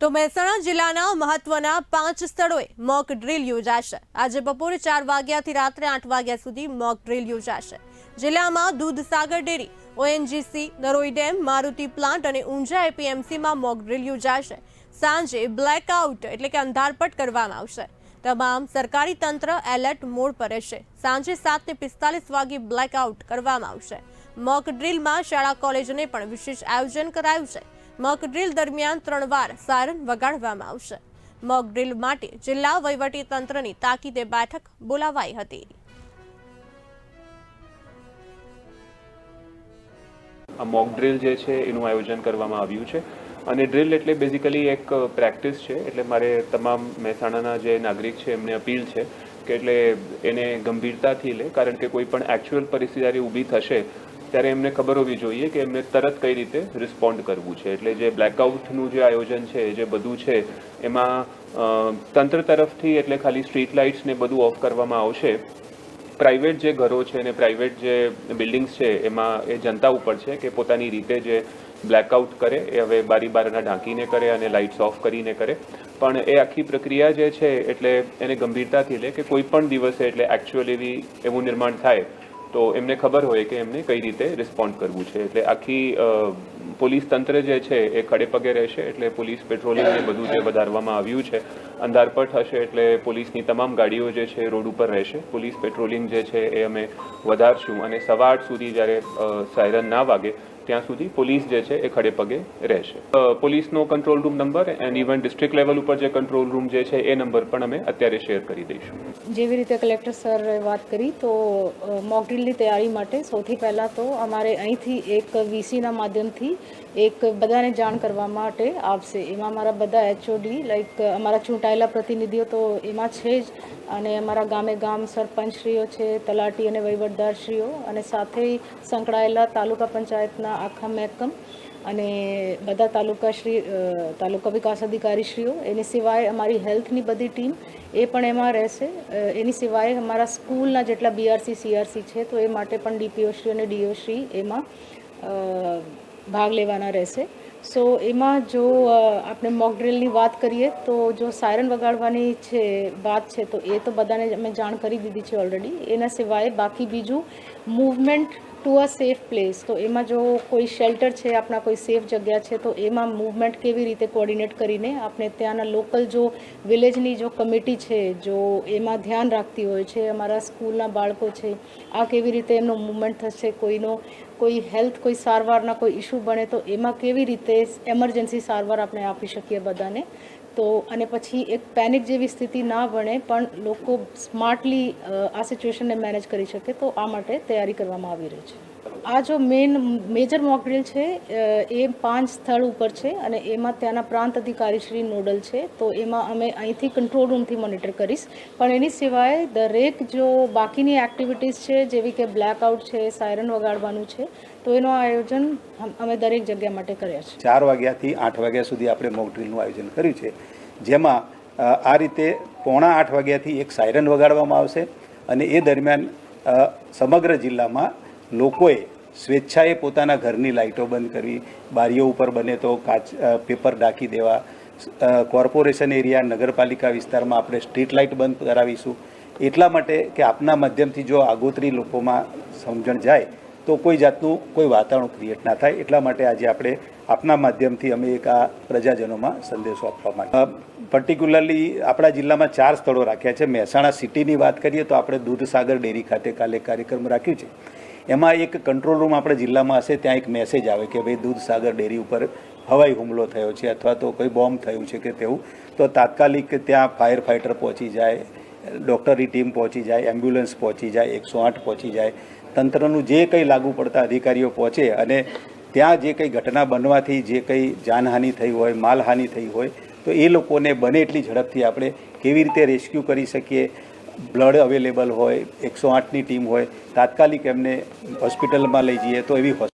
તો મહેસાણા જિલ્લાના મહત્વના પાંચ સ્થળોએ મોક ડ્રીલ યોજાશે. આજે બપોરે ચાર વાગ્યાથી રાત્રે આઠ વાગ્યા સુધી મોક ડ્રીલ યોજાશે. જિલ્લામાં Dudhsagar dairy, ONGC, Naroi dam, Maruti plant અને ઊંઝા એપીએમસીમાં મોક ડ્રીલ યોજાશે. સાંજે બ્લેકઆઉટ એટલે કે અંધારપટ કરવામાં આવશે. તમામ સરકારી તંત્ર એલર્ટ મોડ પર રહેશે. સાંજે સાતને પિસ્તાલીસ વાગે બ્લેકઆઉટ કરવામાં આવશે. મોક ડ્રીલમાં શાળા, કોલેજોને પણ વિશેષ આયોજન કરાયું છે. મોક ડ્રીલ દરમિયાન ત્રણ વાર સાયરન વગાડવામાં આવશે. મોક ડ્રીલ માટે જિલ્લા વહીવટી તંત્રની તાકીદે બેઠક બોલાવાઈ હતી. આ મોક ડ્રીલ જે છે, એનું આયોજન કરવામાં આવ્યું છે. અને ડ્રિલ એટલે બેઝિકલી એક પ્રેક્ટિસ છે. એટલે મારે તમામ મહેસાણાના જે નાગરિક છે, એમને અપીલ છે કે એટલે એને ગંભીરતાથી લે. કારણ કે કોઈ પણ એકચ્યુઅલ પરિસ્થિતિ ઊભી થશે ત્યારે એમને ખબર હોવી જોઈએ કે એમને તરત કઈ રીતે રિસ્પોન્ડ કરવું છે. એટલે જે બ્લેકઆઉટનું જે આયોજન છે જે બધું છે, એમાં તંત્ર તરફથી એટલે ખાલી સ્ટ્રીટ લાઇટ્સ ને બધું ઓફ કરવામાં આવશે. પ્રાઇવેટ જે ઘરો છે અને પ્રાઇવેટ જે બિલ્ડિંગ્સ છે, એમાં એ જનતા ઉપર છે કે પોતાની રીતે જે બ્લેકઆઉટ કરે, એ હવે બારી બારણા ઢાંકીને કરે અને લાઇટ્સ ઓફ કરીને કરે. પણ એ આખી પ્રક્રિયા જે છે, એટલે એને ગંભીરતાથી લે કે કોઈ પણ દિવસે એટલે એકચ્યુઅલ એવી એવું નિર્માણ થાય તો એમને ખબર હોય કે એમને કઈ રીતે રિસ્પોન્ડ કરવું છે. એટલે આખી પોલીસ તંત્ર જે છે એ ખડે પગે રહેશે, એટલે પોલીસ પેટ્રોલિંગ એ બધું જે વધારવામાં આવ્યું છે અંધારપટ હશે, એટલે પોલીસની તમામ ગાડીઓ જે છે રોડ ઉપર રહેશે. પોલીસ પેટ્રોલિંગ જે છે એ અમે વધારશું. અને સવાર સુધી જ્યારે સાયરન ના વાગે ત્યાં સુધી પોલીસ જે છે એ ખડે પગે રહેશે. પોલીસનો control room number and even district level ઉપર જે કંટ્રોલ રૂમ જે છે એ નંબર પણ અમે અત્યારે શેર કરી દઈશું. જેવી રીતે કલેક્ટર સરે વાત કરી, તો મોક ડ્રીલની તૈયારી માટે સૌથી પહેલાં તો અમારે અહીંથી એક વીસીના માધ્યમથી એક બધાને જાણ કરવા માટે આવશે. એમાં અમારા બધા એચઓડી લાઈક અમારા ચૂંટાયેલા પ્રતિનિધિઓ તો એમાં છે જ. અને અમારા ગામે ગામ સરપંચશ્રીઓ છે, તલાટી અને વહીવટદારશ્રીઓ અને સાથે સંકળાયેલા તાલુકા પંચાયતના આખા મહેકમ અને બધા તાલુકા શ્રી તાલુકા વિકાસ અધિકારીશ્રીઓ, એની સિવાય અમારી હેલ્થની બધી ટીમ, એ પણ એમાં રહેશે. એની સિવાય અમારા સ્કૂલના જેટલા બીઆરસી સીઆરસી છે, તો એ માટે પણ ડીપીઓશ્રી અને ડીઓશ્રી એમાં ભાગ લેવાના રહેશે. સો, એમાં જો આપણે મોક ડ્રિલની વાત કરીએ, તો જો સાયરન વગાડવાની છે, વાત છે, તો એ તો બધાને અમે જાણ કરી દીધી છે ઓલરેડી એના સિવાય બાકી બીજું movement to a safe place તો એમાં જો કોઈ શેલ્ટર છે આપણા કોઈ સેફ જગ્યા છે, તો એમાં મૂવમેન્ટ કેવી રીતે કોર્ડિનેટ કરીને આપણે ત્યાંના લોકલ જો વિલેજની જો કમિટી છે, જો એમાં ધ્યાન રાખતી હોય છે, અમારા સ્કૂલના બાળકો છે, આ કેવી રીતે એમનો મૂવમેન્ટ થશે, કોઈનો કોઈ હેલ્થ કોઈ સારવારના કોઈ ઇશ્યુ બને, તો એમાં કેવી રીતે એમરજન્સી સારવાર આપણે આપી શકીએ બધાને? તો અને પછી એક પેનિક જેવી સ્થિતિ ના બને, પણ લોકો સ્માર્ટલી આ સિચ્યુએશનને મેનેજ કરી શકે તો આ માટે તૈયારી કરવામાં આવી રહી છે. આ જો મેઇન મેજર મોકડ્રીલ છે એ પાંચ સ્થળ ઉપર છે અને એમાં ત્યાંના પ્રાંત અધિકારી શ્રી નોડલ છે. તો એમાં અમે અહીંથી કંટ્રોલ રૂમથી મોનિટર કરીશ. પણ એની સિવાય દરેક જો બાકીની એક્ટિવિટીઝ છે, જેવી કે બ્લેકઆઉટ છે સાયરન વગાડવાનું છે, તો એનું આયોજન અમે દરેક જગ્યા માટે કર્યા છે. ચાર વાગ્યાથી આઠ વાગ્યા સુધી આપણે મોકડ્રીલનું આયોજન કર્યું છે. જેમાં આ રીતે પોણા આઠ વાગ્યાથી એક સાયરન વગાડવામાં આવશે અને એ દરમિયાન સમગ્ર જિલ્લામાં લોકોએ સ્વેચ્છાએ પોતાના ઘરની લાઇટો બંધ કરવી બારીઓ ઉપર બને તો કાચ પેપર ઢાંકી દેવા. કોર્પોરેશન એરિયા, નગરપાલિકા વિસ્તારમાં આપણે સ્ટ્રીટ લાઇટ બંધ કરાવીશું. એટલા માટે કે આપના માધ્યમથી જો આગોતરી લોકોમાં સમજણ જાય, તો કોઈ જાતનું કોઈ વાતાવરણ ક્રિએટ ના થાય. એટલા માટે આજે આપણે આપના માધ્યમથી અમે એક આ પ્રજાજનોમાં સંદેશો આપવા માંગીએ. પર્ટિક્યુલરલી આપણા જિલ્લામાં ચાર સ્થળો રાખ્યા છે. મહેસાણા સિટીની વાત કરીએ તો આપણે દૂધસાગર ડેરી ખાતે કાલે કાર્યક્રમ રાખ્યું છે. એમાં એક કંટ્રોલ રૂમ આપણે જિલ્લામાં હશે, ત્યાં એક મેસેજ આવે કે ભાઈ દૂધસાગર ડેરી ઉપર હવાઈ હુમલો થયો છે અથવા તો કોઈ બોમ્બ થયું છે કે તેવું. તો તાત્કાલિક ત્યાં ફાયર ફાઇટર પહોંચી જાય ડૉક્ટરની ટીમ પહોંચી જાય એમ્બ્યુલન્સ પહોંચી જાય, એકસો આઠ પહોંચી જાય. તંત્રનું જે કંઈ લાગુ પડતા અધિકારીઓ પહોંચે અને ત્યાં જે કંઈ ઘટના બનવાથી જે કંઈ જાનહાનિ થઈ હોય, માલહાનિ થઈ હોય, તો એ લોકોને બને એટલી ઝડપથી આપણે કેવી રીતે રેસ્ક્યુ કરી શકીએ બ્લડ અવેલેબલ હોય, એકસો આઠની ટીમ હોય, તાત્કાલિક એમને હોસ્પિટલમાં લઈ જઈએ તો એવી હોસ્પિટલ